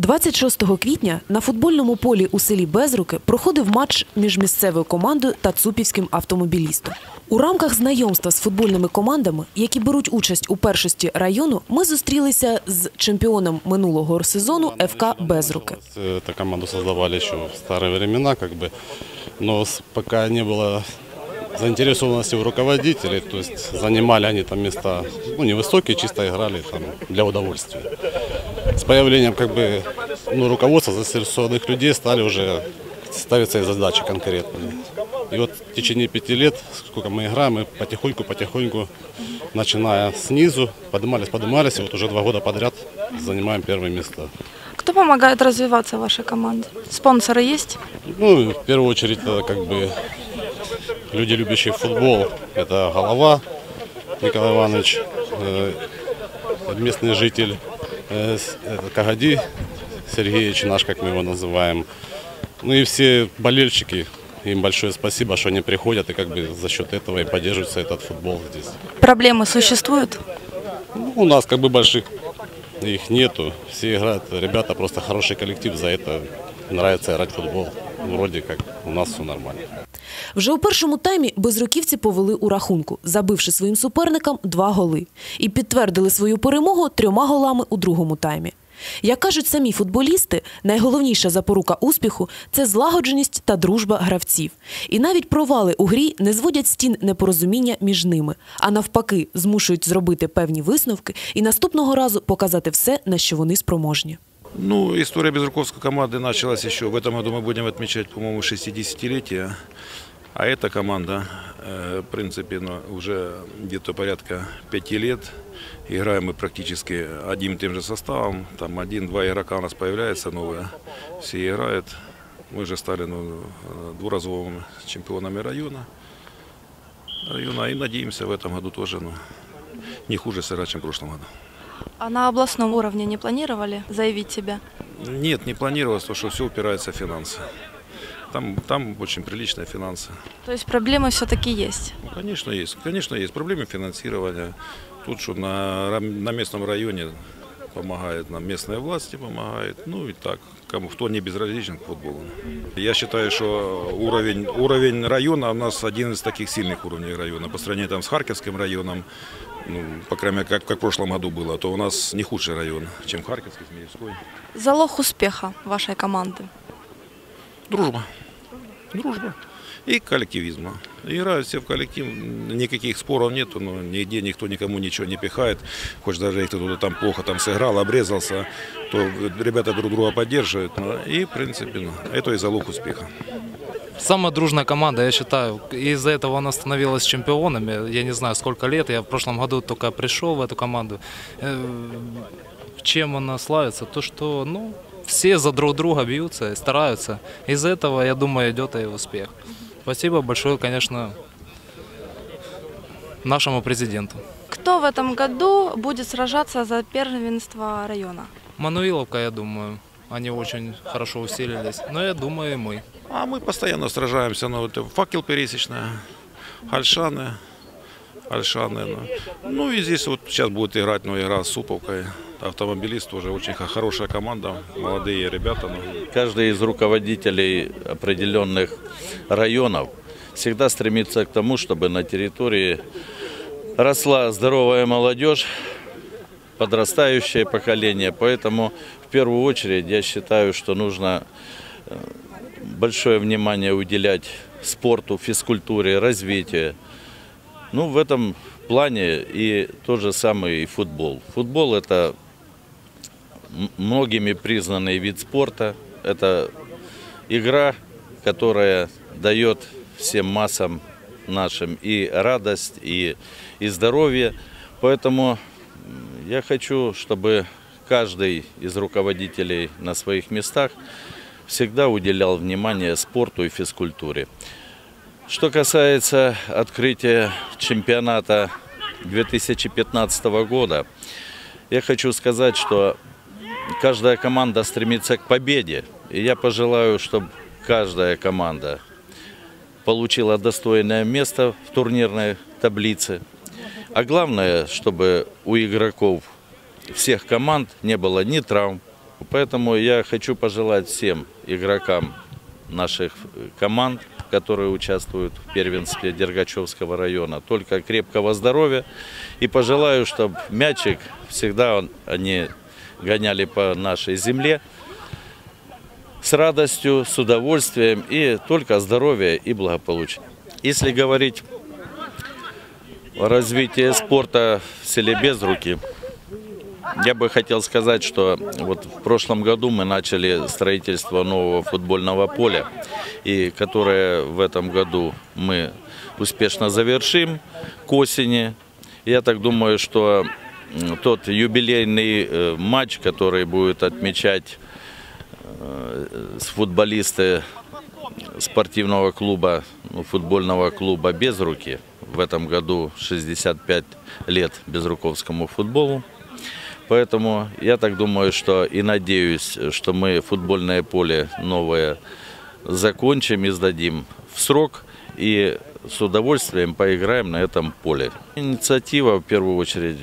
26 квітня на футбольному полі у селі Безруки проходив матч між місцевою командою та цупівським автомобілістом. У рамках знайомства з футбольними командами, які беруть участь у першості району, ми зустрілися з чемпіоном минулого сезону ФК Безруки. Эту команду создавали еще в старые времена, как бы, но с- пока не было заинтересованности у руководителей, то есть занимали они там места, ну, невысокие, чисто играли там для удовольствия. С появлением, как бы, ну, руководства, заинтересованных людей стали уже ставиться и задачи конкретные. И вот в течение пяти лет, сколько мы играем, мы потихоньку-потихоньку, начиная снизу, поднимались, поднимались, и вот уже два года подряд занимаем первые места. Кто помогает развиваться вашей команде? Спонсоры есть? Ну, в первую очередь, это как бы люди, любящие футбол. Это Голова Николай Иванович, э, местный житель, Кагади Сергеевич наш, как мы его называем. Ну и все болельщики, им большое спасибо, что они приходят и как бы за счет этого и поддерживается этот футбол здесь. Проблемы существуют? Ну, у нас как бы больших их нету. Все играют, ребята просто хороший коллектив, за это нравится играть в футбол. Вроде как у нас все нормально. Вже у першому таймі безруківці повели у рахунку, забивши своїм суперникам два голи. І підтвердили свою перемогу трьома голами у другому таймі. Як кажуть самі футболісти, найголовніша запорука успіху це злагодженість та дружба гравців. І навіть провали у грі не зводять стін непорозуміння між ними, а навпаки, змушують зробити певні висновки і наступного разу показати все, на що вони спроможні. Ну, история Безруковской команды началась еще. В этом году мы будем отмечать, по-моему, 60-летие. А эта команда, э, в принципе, ну, уже где-то порядка пяти лет. Играем мы практически одним и тем же составом. Там один-два игрока у нас появляются новые. Все играют. Мы же стали ну, э, двуразовыми чемпионами района. района. И надеемся в этом году тоже ну, не хуже сыграть, чем в прошлом году. А на областном уровне не планировали заявить себя? Нет, не планировалось, потому что все упирается в финансы. Там, там очень приличные финансы. То есть проблемы все-таки есть? Ну, конечно, есть. Конечно, есть проблемы финансирования. Тут что на, на местном районе помогает нам местные власти, помогает. Ну и так, кому кто не безразличен к футболу. Я считаю, что уровень, уровень района у нас один из таких сильных уровней района. По сравнению там, с Харьковским районом, ну, по крайней мере, как, как в прошлом году было, то у нас не худший район, чем Харьковский, Смирской. Залог успеха вашей команды? Дружба. Дружба. И коллективизма. Играют все в коллектив, никаких споров нету, но нигде никто никому ничего не пихает. Хоть даже если кто-то там плохо там сыграл, обрезался, то ребята друг друга поддерживают. И, в принципе, ну, это и залог успеха. Самая дружная команда, я считаю. Из-за этого она становилась чемпионами. Я не знаю, сколько лет. Я в прошлом году только пришел в эту команду. Э, Чем она славится? То, что ну, все за друг друга бьются и стараются. Из-за этого, я думаю, идет и успех. Спасибо большое, конечно, нашему президенту. Кто в этом году будет сражаться за первенство района? Мануиловка, я думаю, они очень хорошо усилились. Но я думаю, и мы. А мы постоянно сражаемся. Ну, это факел пересечная, Альшаны. Альшаны. Ну. ну и здесь вот сейчас будет играть ну, игра с Суповкой. Автомобилист тоже очень хорошая команда, молодые ребята. Ну, Каждый из руководителей определенных районов всегда стремится к тому, чтобы на территории росла здоровая молодежь, подрастающее поколение. Поэтому в первую очередь я считаю, что нужно э, большое внимание уделять спорту, физкультуре, развитию. Ну, в этом плане и тот же самый и футбол. Футбол – это многими признанный вид спорта. Это игра, которая дает всем массам нашим и радость, и, и здоровье. Поэтому я хочу, чтобы каждый из руководителей на своих местах всегда уделял внимание спорту и физкультуре. Что касается открытия чемпионата 2015 года, я хочу сказать, что каждая команда стремится к победе. И я пожелаю, чтобы каждая команда получила достойное место в турнирной таблице. А главное, чтобы у игроков всех команд не было ни травм. Поэтому я хочу пожелать всем игрокам наших команд, которые участвуют в первенстве Дергачевского района, только крепкого здоровья. И пожелаю, чтобы мячик всегда он- они гоняли по нашей земле с радостью, с удовольствием и только здоровья и благополучия. Если говорить о развитии спорта в селе Безруки, я бы хотел сказать, что вот в прошлом году мы начали строительство нового футбольного поля, и которое в этом году мы успешно завершим к осени. Я так думаю, что тот юбилейный э, матч, который будет отмечать э, футболисты спортивного клуба, ну, футбольного клуба без руки. В этом году 65 лет безруковскому футболу. Поэтому я так думаю, что и надеюсь, что мы футбольное поле новое закончим и сдадим в срок и с удовольствием поиграем на этом поле. Инициатива в первую очередь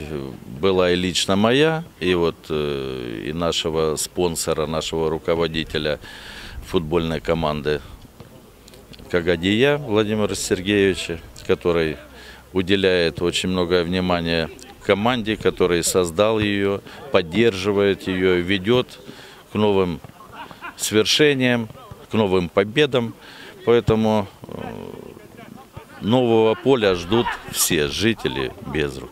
была и лично моя, и вот э, и нашего спонсора, нашего руководителя футбольной команды Кагадия Владимира Сергеевича, который уделяет очень многое внимание команде, который создал ее, поддерживает ее, ведет к новым свершениям, к новым победам. Поэтому э, нового поля ждут все жители Безрук.